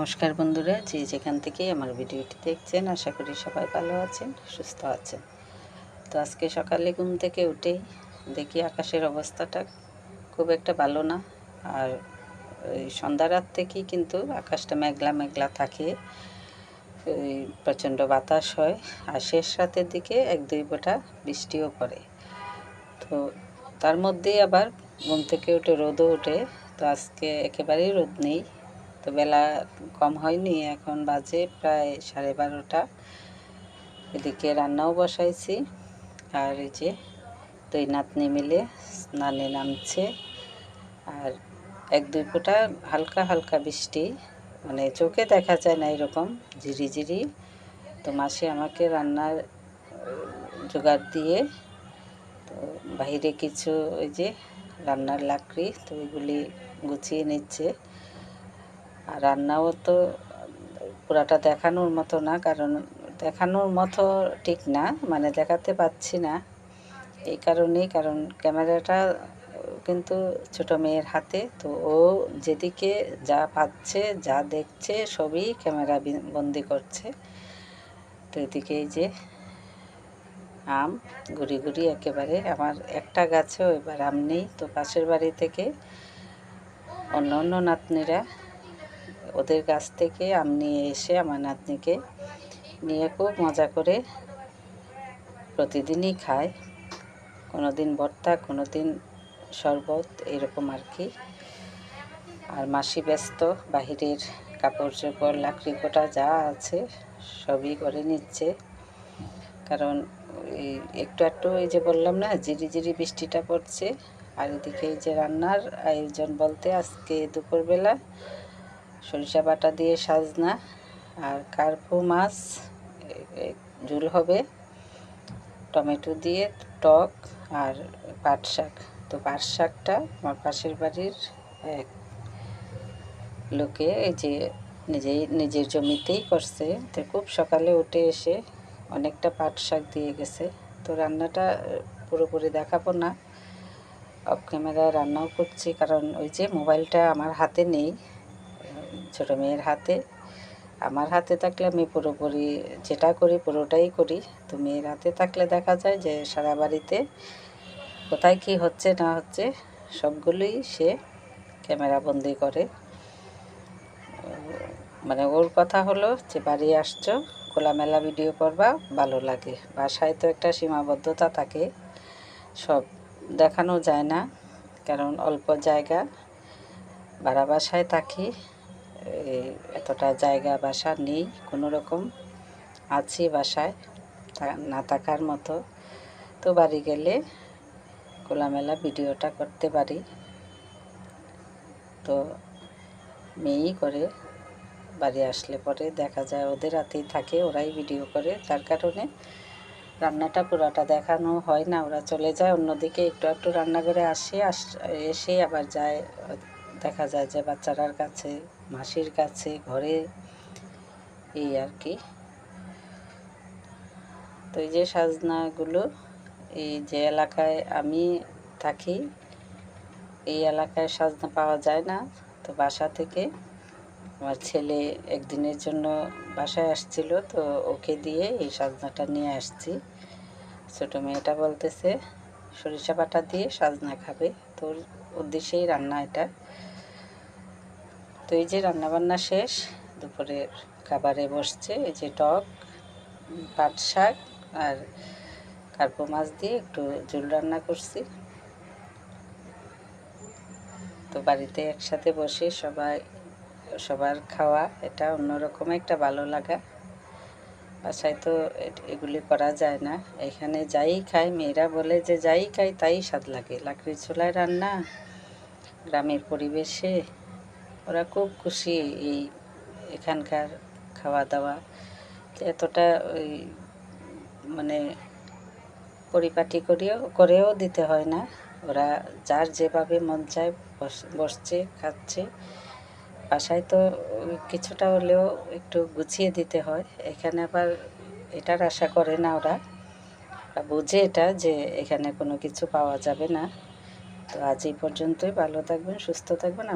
নমস্কার বন্ধুরা, যে যেখান থেকে আমার ভিডিওটি দেখছেন, আশা করি সবাই ভালো আছেন, সুস্থ আছেন। তো আজকে সকালে ঘুম থেকে উঠেই দেখি আকাশের অবস্থাটা খুব একটা ভালো না, আর ওই সন্ধ্যা রাত থেকেই কিন্তু আকাশটা মেঘলা মেঘলা থাকে, ওই প্রচণ্ড বাতাস হয়, আর শেষ রাতের দিকে এক দুই ফোঁটা বৃষ্টিও পড়ে। তো তার মধ্যেই আবার ঘুম থেকে উঠে, রোদও ওঠে, তো আজকে একেবারেই রোদ নেই। তো বেলা কম হয়নি, এখন বাজে প্রায় সাড়ে বারোটা। এদিকে রান্নাও বসাইছি, আর এই যে দুই নাতনি মিলে স্নানে নামছে। আর এক দুই ফোঁটা হালকা হালকা বৃষ্টি মানে চোখে দেখা যায় না এরকম ঝিরিঝিরি তো মাসি আমাকে রান্নার জোগাড় দিয়ে, তো বাইরে কিছু ওই যে রান্নার লাকড়ি, তো ওইগুলি গুছিয়ে নিচ্ছে। আর রান্নাও তো পুরাটা দেখানোর মতো না, কারণ দেখানোর মতো ঠিক না মানে দেখাতে পাচ্ছি না এই কারণেই, কারণ ক্যামেরাটা কিন্তু ছোট মেয়ের হাতে, তো ও যেদিকে যা পাচ্ছে যা দেখছে, সবই ক্যামেরা বন্দি করছে। তো এদিকে এই যে আম, গুড়ি গুড়ি একেবারে, আমার একটা গাছেও এবার আম নেই, তো পাশের বাড়ি থেকে অন্য অন্য নাতনিরা ওদের কাছ থেকে আম নিয়ে এসে আমার নাতনিকে নিয়ে খুব মজা করে প্রতিদিনই খায় কোনো দিন ভর্তা কোনো দিন শরবত, এরকম আর কি। আর মাসি ব্যস্ত, বাহিরের কাপড় চোপড় লাকড়ি কোটা যা আছে সবই করে নিচ্ছে। কারণ এই একটু একটু এই যে বললাম না জিরি জিরি বৃষ্টিটা পড়ছে। আর এদিকে এই যে রান্নার আয়োজন বলতে আজকে দুপুরবেলা সরিষা বাটা দিয়ে সাজনা আর কার্পু মাছ ঝুল হবে। টমেটো দিয়ে টক আর পাট শাক। তো পাট শাকটা আমার পাশের বাড়ির এক লোকে এই যে নিজেই নিজের জমিতেই করছে। তো খুব সকালে উঠে এসে অনেকটা পাট শাক দিয়ে গেছে। তো রান্নাটা পুরোপুরি দেখাবো না। অফ ক্যামেরায় রান্নাও করছি কারণ ওই যে মোবাইলটা আমার হাতে নেই। ছোটো মেয়ের হাতে। আমার হাতে থাকলে আমি পুরোপুরি যেটা করি পুরোটাই করি। তো মেয়ের হাতে থাকলে দেখা যায় যে সারা বাড়িতে কোথায় কি হচ্ছে না হচ্ছে সবগুলোই সে ক্যামেরা বন্দি করে। মানে ওর কথা হলো যে বাড়ি আসছো, খোলামেলা ভিডিও করবা, ভালো লাগে। বাসায় তো একটা সীমাবদ্ধতা থাকে, সব দেখানো যায় না। কারণ অল্প জায়গা, ভাড়া বাসায় থাকি এতটা জায়গা বাসা নেই কোনো রকম। আছি বাসায় না থাকার মতো। তো বাড়ি গেলে খোলামেলা ভিডিওটা করতে পারি। তো মেয়েই করে, বাড়ি আসলে পরে দেখা যায় ওদের হাতেই থাকে, ওরাই ভিডিও করে। তার কারণে রান্নাটা পুরাটা দেখানো হয় না, ওরা চলে যায়। অন্যদিকে একটু একটু রান্না করে আসে, আস, এসে আবার যায় দেখা যায় যে বাচ্চারার কাছে, মাসির কাছে, ঘরে এই আর কি। তো এই যে সাজনাগুলো, এই যে এলাকায় আমি থাকি, এই এলাকায় সাজনা পাওয়া যায় না। তো বাসা থেকে আমার ছেলে একদিনের জন্য বাসায় আসছিল, তো ওকে দিয়ে এই সাজনাটা নিয়ে আসছি। ছোটো মেয়েটা বলতেছে, সরিষা বাটা দিয়ে সাজনা খাবে। তোর উদ্দেশ্যেই রান্না এটা। তো এই যে রান্নাবান্না শেষ, দুপুরের খাবারে বসছে এই যে টক পাট শাক আর কার্পো মাছ দিয়ে একটু ঝুল রান্না করছি। তো বাড়িতে একসাথে বসে সবাই, সবার খাওয়া এটা অন্যরকম একটা ভালো লাগা। বাসায় তো এগুলি করা যায় না। এখানে যাই খাই, মেয়েরা বলে যে যাই খাই তাই স্বাদ লাগে। লাকড়ির চুলায় রান্না, গ্রামের পরিবেশে ওরা খুব খুশি এই এখানকার খাওয়া দাওয়া এতটা ওই মানে পরিপাটি করেও করেও দিতে হয় না। ওরা যার যেভাবে মন চায় বসছে, খাচ্ছে। বাসায় তো কিছুটা হলেও একটু গুছিয়ে দিতে হয়। এখানে আবার এটার আশা করে না ওরা বুঝে এটা যে এখানে কোনো কিছু পাওয়া যাবে না। তো আজ এই পর্যন্তই। ভালো থাকবেন, সুস্থ থাকবেন।